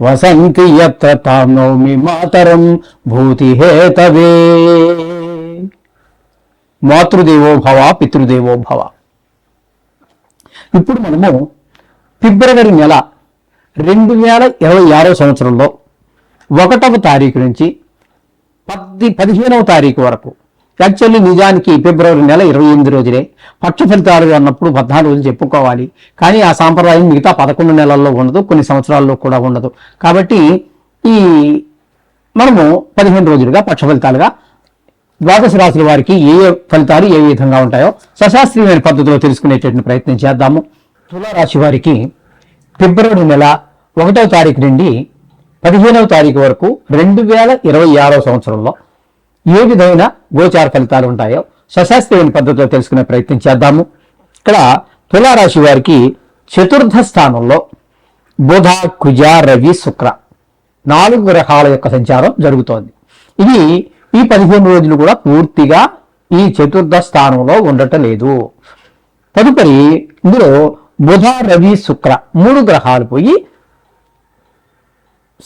వసంతి యత్ర తాం నౌమి మాతరం భూతి హేతవే మాతృదేవో భవ పితృదేవో భవ. ఇప్పుడు మనము ఫిబ్రవరి నెల రెండు వేల ఇరవై ఆరో సంవత్సరంలో ఒకటవ తారీఖు నుంచి పది పదిహేనవ తారీఖు వరకు యాక్చువల్లీ నిజానికి ఫిబ్రవరి నెల ఇరవై ఎనిమిది రోజులే పక్ష ఫలితాలు అన్నప్పుడు పద్నాలుగు రోజులు చెప్పుకోవాలి. కానీ ఆ సాంప్రదాయం మిగతా పదకొండు నెలల్లో ఉండదు కొన్ని సంవత్సరాల్లో కూడా ఉండదు. కాబట్టి ఈ మనము పదిహేను రోజులుగా పక్ష ఫలితాలుగా ద్వాదశ రాశుల వారికి ఏ ఏ ఫలితాలు ఏ విధంగా ఉంటాయో సశాస్త్రీయమైన పద్ధతిలో తెలుసుకునేటటువంటి ప్రయత్నం చేద్దాము. తులారాశి వారికి ఫిబ్రవరి నెల ఒకటవ తారీఖు నుండి పదిహేనవ తారీఖు వరకు రెండు వేల ఇరవై ఆరో సంవత్సరంలో ఏ విధమైన గోచార ఫలితాలు ఉంటాయో సశాస్త్రీయమైన పద్ధతిలో తెలుసుకునే ప్రయత్నం చేద్దాము. ఇక్కడ తులారాశి వారికి చతుర్థ స్థానంలో బుధ కుజ రవి శుక్ర నాలుగు గ్రహాల యొక్క సంచారం జరుగుతోంది. ఇది ఈ పదిహేను రోజులు కూడా పూర్తిగా ఈ చతుర్థ స్థానంలో ఉండటం లేదు. తదుపరి ఇందులో బుధ రవి శుక్ర మూడు గ్రహాలు పోయి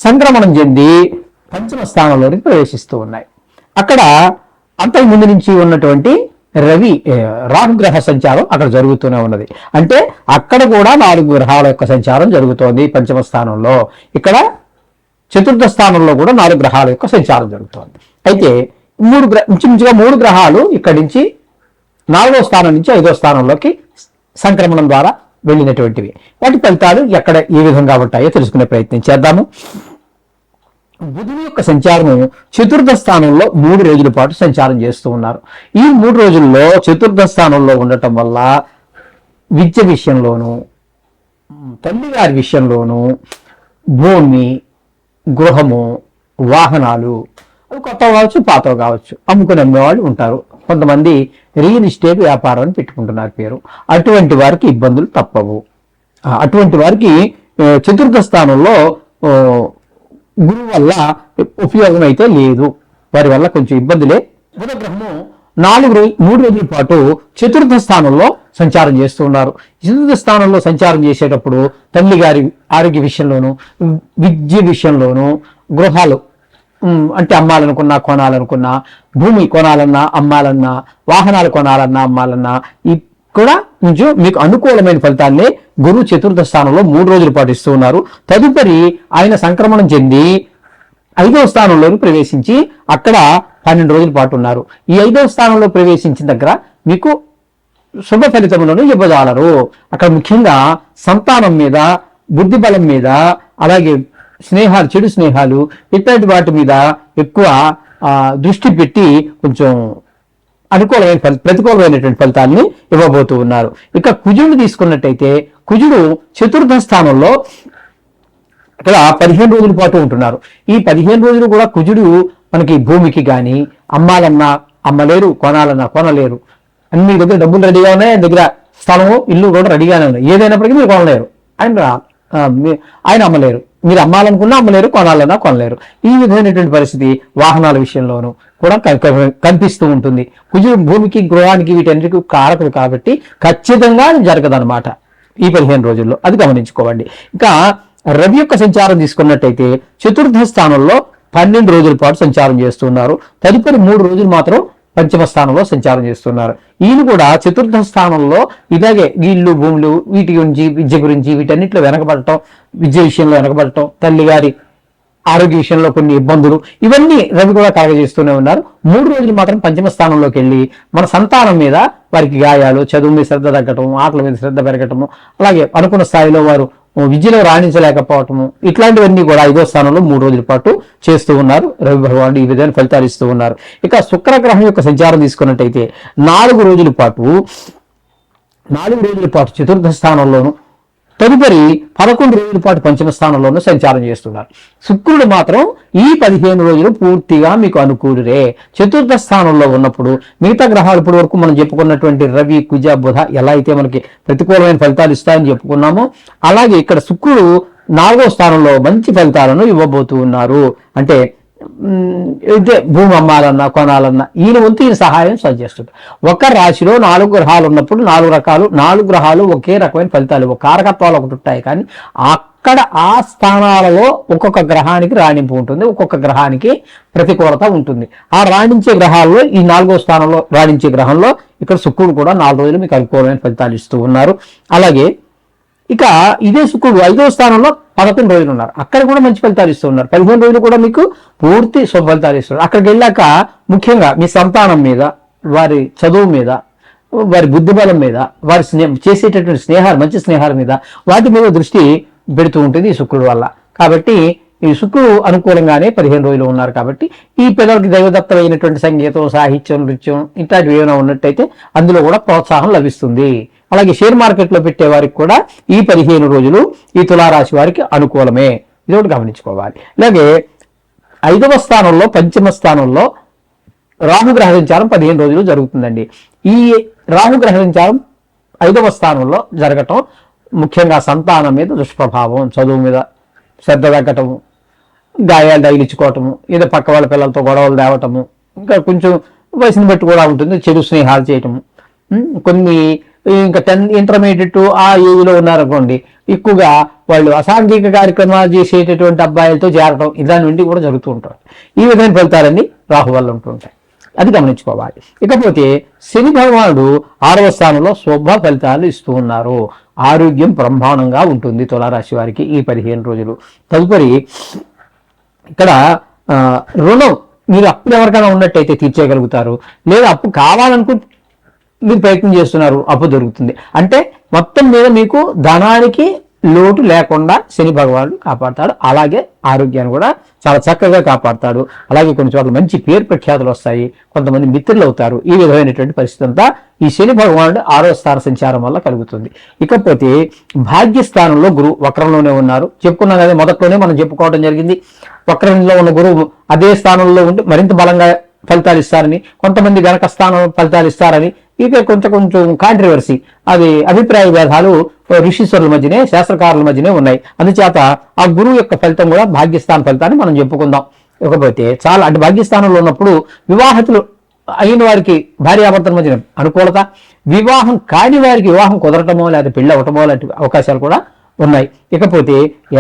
సంక్రమణం చెంది పంచమ స్థానంలోనికి ప్రవేశిస్తూ ఉన్నాయి. అక్కడ అంతకు ముందు నుంచి ఉన్నటువంటి రవి రాహు గ్రహ సంచారం అక్కడ జరుగుతూనే ఉన్నది. అంటే అక్కడ కూడా నాలుగు గ్రహాల యొక్క సంచారం జరుగుతోంది పంచమ స్థానంలో. ఇక్కడ చతుర్థ స్థానంలో కూడా నాలుగు గ్రహాల యొక్క సంచారం జరుగుతోంది. అయితే మూడు గ్రహ ఇంచుమించుగా మూడు గ్రహాలు ఇక్కడి నుంచి నాలుగో స్థానం నుంచి ఐదో స్థానంలోకి సంక్రమణం ద్వారా వెళ్ళినటువంటివి. వాటి ఫలితాలు ఎక్కడ ఏ విధంగా ఉంటాయో తెలుసుకునే ప్రయత్నం చేద్దాము. బుధుని యొక్క సంచారము చతుర్థ స్థానంలో మూడు రోజుల పాటు సంచారం చేస్తూ ఉన్నారు. ఈ మూడు రోజుల్లో చతుర్థ స్థానంలో ఉండటం వల్ల విద్య విషయంలోనూ తల్లి గారి విషయంలోనూ భూమి గృహము వాహనాలు అవి కొత్త కావచ్చు పాత కావచ్చు అమ్ముకుని అమ్మేవాళ్ళు ఉంటారు. కొంతమంది రియల్ ఎస్టేట్ వ్యాపారం అని పెట్టుకుంటున్నారు పేరు. అటువంటి వారికి ఇబ్బందులు తప్పవు. అటువంటి వారికి చతుర్థ స్థానంలో గురువు వల్ల ఉపయోగం అయితే లేదు. వారి వల్ల కొంచెం ఇబ్బందులే బుధగ్రహము నాలుగు రోజు మూడు రోజుల పాటు చతుర్థ స్థానంలో సంచారం చేస్తూ ఉన్నారు. చతుర్థ స్థానంలో సంచారం చేసేటప్పుడు తల్లి గారి ఆరోగ్య విషయంలోను విద్య విషయంలోను గృహాలు అంటే అమ్మాలనుకున్నా కొనాలనుకున్నా భూమి కొనాలన్నా అమ్మాలన్నా వాహనాలు కొనాలన్నా అమ్మాలన్నా ఈ కూడా నుంచి మీకు అనుకూలమైన ఫలితాన్ని గురువు చతుర్థ స్థానంలో మూడు రోజుల పాటు ఇస్తూ ఉన్నారు. తదుపరి ఆయన సంక్రమణం చెంది ఐదవ స్థానంలోకి ప్రవేశించి అక్కడ పన్నెండు రోజుల పాటు ఉన్నారు. ఈ ఐదవ స్థానంలో ప్రవేశించిన దగ్గర మీకు శుభ ఫలితములను ఇవ్వజాలరు. అక్కడ ముఖ్యంగా సంతానం మీద బుద్ధి బలం మీద అలాగే స్నేహాలు చెడు స్నేహాలు ఇట్లాంటి వాటి మీద ఎక్కువ దృష్టి పెట్టి కొంచెం అనుకూలమైన ఫలి ప్రతికూలమైనటువంటి ఫలితాన్ని ఇవ్వబోతూ ఉన్నారు. ఇక కుజుడు తీసుకున్నట్టయితే కుజుడు చతుర్థ స్థానంలో ఇక్కడ పదిహేను రోజుల పాటు ఉంటున్నారు. ఈ పదిహేను రోజులు కూడా కుజుడు మనకి భూమికి కానీ అమ్మాలన్నా అమ్మలేరు కొనాలన్నా కొనలేరు. అన్ని మీ దగ్గర డబ్బులు రెడీగా ఉన్నాయి? దగ్గర స్థలము ఇల్లు కూడా రెడీగానే ఉన్నాయి. ఏదైనప్పటికీ మీరు కొనలేరు. ఆయన ఆయన అమ్మలేరు. మీరు అమ్మాలనుకున్నా అమ్మలేరు కొనాలన్నా కొనలేరు. ఈ విధమైనటువంటి పరిస్థితి వాహనాల విషయంలోనూ కూడా క- కనిపిస్తూ ఉంటుంది. కుజుడు భూమికి గృహానికి వీటన్నిటికీ కారకుడు కాబట్టి ఖచ్చితంగా జరగదనమాట ఈ పదిహేను రోజుల్లో. అది గమనించుకోవండి. ఇంకా రవి యొక్క సంచారం తీసుకున్నట్టయితే చతుర్థ స్థానంలో పన్నెండు రోజుల పాటు సంచారం చేస్తున్నారు. తదుపరి మూడు రోజులు మాత్రం పంచమ స్థానంలో సంచారం చేస్తున్నారు. ఈయన కూడా చతుర్థ స్థానంలో ఇలాగే ఇల్లు భూములు వీటి గురించి విద్య గురించి వీటన్నిటిలో వెనకబడటం విద్య విషయంలో వెనకబడటం తల్లి గారి ఆరోగ్య విషయంలో కొన్ని ఇబ్బందులు ఇవన్నీ రవి కూడా కలగజేస్తూనే ఉన్నారు. మూడు రోజులు మాత్రం పంచమ స్థానంలోకి వెళ్ళి మన సంతానం మీద వారికి గాయాలు చదువు మీద శ్రద్ధ తగ్గటం ఆటల మీద శ్రద్ధ పెరగటము అలాగే అనుకున్న స్థాయిలో వారు విద్యలో రాణించలేకపోవటము. ఇట్లాంటివన్నీ కూడా ఐదో స్థానంలో మూడు రోజుల పాటు చేస్తూ ఉన్నారు. రవి భగవానుడు ఈ విధంగా ఫలితాలు ఇస్తూ ఉన్నారు. ఇక శుక్రగ్రహం యొక్క సంచారం తీసుకున్నట్టయితే నాలుగు రోజుల పాటు నాలుగు రోజుల పాటు చతుర్థ స్థానంలోను తదుపరి పదకొండు రోజుల పాటు పంచమ స్థానంలోనూ సంచారం చేస్తున్నారు. శుక్రుడు మాత్రం ఈ పదిహేను రోజులు పూర్తిగా మీకు అనుకూలురే. చతుర్థ స్థానంలో ఉన్నప్పుడు మిగతా గ్రహాలు ఇప్పటి వరకు మనం చెప్పుకున్నటువంటి రవి కుజ బుధ ఎలా అయితే మనకి ప్రతికూలమైన ఫలితాలు ఇస్తాయని చెప్పుకున్నామో అలాగే ఇక్కడ శుక్రుడు నాలుగో స్థానంలో మంచి ఫలితాలను ఇవ్వబోతూ ఉన్నారు. అంటే ఇదే భూమి అమ్మాలన్నా కొనాలన్నా ఈయన వంతు ఈయన సహాయం సజెస్తుంది ఒక రాశిలో నాలుగు గ్రహాలు ఉన్నప్పుడు నాలుగు రకాలు నాలుగు గ్రహాలు ఒకే రకమైన ఫలితాలు. కారకత్వాలు ఒకటి ఉంటాయి కానీ అక్కడ ఆ స్థానాలలో ఒక్కొక్క గ్రహానికి రాణింపు ఉంటుంది ఒక్కొక్క గ్రహానికి ప్రతికూలత ఉంటుంది. ఆ రాణించే గ్రహాల్లో ఈ నాలుగో స్థానంలో రాణించే గ్రహంలో ఇక్కడ శుక్రుడు కూడా నాలుగు రోజులు మీకు అనుకూలమైన ఫలితాలు ఇస్తూ ఉన్నారు. అలాగే ఇక ఇదే శుక్రుడు ఐదో స్థానంలో పదకొండు రోజులు ఉన్నారు. అక్కడ కూడా మంచి ఫలితాలు ఇస్తూ ఉన్నారు. పదిహేను రోజులు కూడా మీకు పూర్తి శుభ ఫలితాలు ఇస్తున్నారు అక్కడికి వెళ్ళాక ముఖ్యంగా మీ సంతానం మీద వారి చదువు మీద వారి బుద్ధిబలం మీద వారి స్నే చేసేటటువంటి స్నేహాలు మంచి స్నేహాల మీద వాటి మీద దృష్టి పెడుతూ ఉంటుంది ఈ శుక్రుడు వల్ల. కాబట్టి ఈ శుక్రుడు అనుకూలంగానే పదిహేను రోజులు ఉన్నారు కాబట్టి ఈ పిల్లలకి దైవదత్తమైనటువంటి సంగీతం సాహిత్యం నృత్యం ఇట్లాంటివి ఏమైనా ఉన్నట్టయితే అందులో కూడా ప్రోత్సాహం లభిస్తుంది. అలాగే షేర్ మార్కెట్లో పెట్టే వారికి కూడా ఈ పదిహేను రోజులు ఈ తులారాశి వారికి అనుకూలమే. ఇది ఒకటి గమనించుకోవాలి. అలాగే ఐదవ స్థానంలో పంచమ స్థానంలో రాహుగ్రహ సంచారం పదిహేను రోజులు జరుగుతుందండి. ఈ రాహుగ్రహ సంచారం ఐదవ స్థానంలో జరగటం ముఖ్యంగా సంతానం మీద దుష్ప్రభావం చదువు మీద శ్రద్ధ తగ్గటము గాయాలు తగిలించుకోవటము ఏదో పక్క వాళ్ళ పిల్లలతో గొడవలు తేవటము ఇంకా కొంచెం వయసుని బట్టి కూడా ఉంటుంది చెడు స్నేహాలు చేయటము. కొన్ని ఇంకా టెన్ ఇంటర్మీడియట్ ఆ ఏజ్లో ఉన్నారనుకోండి ఎక్కువగా వాళ్ళు అసాంఘిక కార్యక్రమాలు చేసేటటువంటి అబ్బాయిలతో చేరడం చేరటం నుండి కూడా జరుగుతూ ఉంటారు ఈ విధమైన ఫలితాలన్నీ రాహు వల్ల ఉంటుంటాయి అది గమనించుకోవాలి. ఇకపోతే శని భగవానుడు ఆరవ స్థానంలో శుభ ఫలితాలు ఇస్తూ ఉన్నారు. ఆరోగ్యం బ్రహ్మాండంగా ఉంటుంది తులారాశి వారికి ఈ పదిహేను రోజులు. తదుపరి ఇక్కడ ఆ, రుణం మీరు అప్పులు ఎవరికైనా ఉన్నట్టయితే తీర్చేయగలుగుతారు. లేదా అప్పు కావాలనుకుంటే మీరు ప్రయత్నం చేస్తున్నారు అప్పు దొరుకుతుంది. అంటే మొత్తం మీద మీకు ధనానికి లోటు లేకుండా శని భగవానుడు కాపాడతాడు. అలాగే ఆరోగ్యాన్ని కూడా చాలా చక్కగా కాపాడతాడు. అలాగే కొన్ని చోట్ల మంచి పేరు ప్రఖ్యాతులు వస్తాయి. కొంతమంది మిత్రులు అవుతారు. ఈ విధమైనటువంటి పరిస్థితి అంతా ఈ శని భగవానుడు ఆరో స్థాన సంచారం వల్ల కలుగుతుంది. ఇకపోతే భాగ్యస్థానంలో గురువు వక్రంలోనే ఉన్నారు. చెప్పుకున్నాం కదా మొదట్లోనే మనం చెప్పుకోవడం జరిగింది. వక్రంలో ఉన్న గురువు అదే స్థానంలో ఉండి మరింత బలంగా ఫలితాలు ఇస్తారని కొంతమంది గనక స్థానం ఫలితాలు ఇస్తారని ఇక కొంచెం కొంచెం కాంట్రవర్సీ అది అభిప్రాయ భేదాలు ఋషీశ్వరుల మధ్యనే శాస్త్రకారుల మధ్యనే ఉన్నాయి. అందుచేత ఆ గురువు యొక్క ఫలితం కూడా భాగ్యస్థాన ఫలితాన్ని మనం చెప్పుకుందాం. ఇకపోతే చాలా అంటే భాగ్యస్థానంలో ఉన్నప్పుడు వివాహతులు అయిన వారికి భార్యాభర్తల మధ్యన అనుకూలత వివాహం కాని వారికి వివాహం కుదరటమో లేదా పెళ్ళి అవటమో లాంటి అవకాశాలు కూడా ఉన్నాయి. ఇకపోతే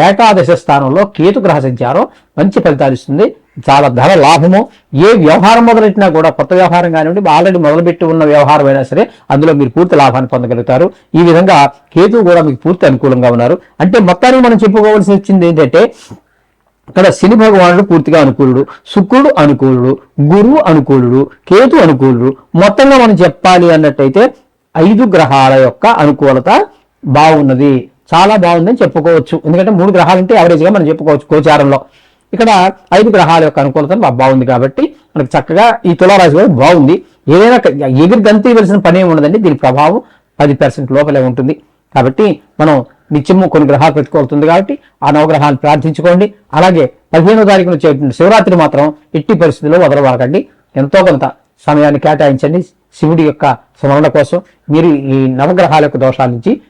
ఏకాదశ స్థానంలో కేతు గ్రహ సంచారం మంచి ఫలితాలు ఇస్తుంది. చాలా ధర లాభము. ఏ వ్యవహారం మొదలెట్టినా కూడా కొత్త వ్యవహారం కానివ్వండి ఆల్రెడీ మొదలుపెట్టి ఉన్న వ్యవహారం అయినా సరే అందులో మీరు పూర్తి లాభాన్ని పొందగలుగుతారు. ఈ విధంగా కేతు కూడా మీకు పూర్తి అనుకూలంగా ఉన్నారు. అంటే మొత్తానికి మనం చెప్పుకోవాల్సి వచ్చింది ఏంటంటే ఇక్కడ శని భగవానుడు పూర్తిగా అనుకూలుడు శుక్రుడు అనుకూలుడు గురువు అనుకూలుడు కేతు అనుకూలుడు. మొత్తంగా మనం చెప్పాలి అన్నట్టయితే ఐదు గ్రహాల యొక్క అనుకూలత బాగున్నది. చాలా బాగుందని చెప్పుకోవచ్చు. ఎందుకంటే మూడు గ్రహాలు అంటే యావరేజ్గా మనం చెప్పుకోవచ్చు గోచారంలో. ఇక్కడ ఐదు గ్రహాల యొక్క అనుకూలత బాగుంది కాబట్టి మనకు చక్కగా ఈ తులారాశి కూడా బాగుంది. ఏదైనా క- ఎగిరి గంతేయవలసిన పని ఏమి ఉండదండి. దీని ప్రభావం పది పర్సెంట్ లోపలే ఉంటుంది. కాబట్టి మనం నిత్యము కొన్ని గ్రహాలు పెట్టుకోవాల్సింది కాబట్టి ఆ నవగ్రహాన్ని ప్రార్థించుకోండి. అలాగే పదిహేనో తారీఖున వచ్చేటువంటి శివరాత్రి మాత్రం ఎట్టి పరిస్థితుల్లో వదలవాకండి ఎంతో కొంత సమయాన్ని కేటాయించండి శివుడి యొక్క స్మరణ కోసం. మీరు ఈ నవగ్రహాల యొక్క దోషాల నుంచి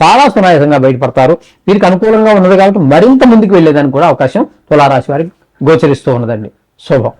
చాలా సునాయాసంగా బయటపడతారు. వీరికి అనుకూలంగా ఉన్నది కాబట్టి మరింత ముందుకు వెళ్ళేదానికి కూడా అవకాశం తులారాశి వారికి గోచరిస్తూ ఉన్నదండి. శుభం.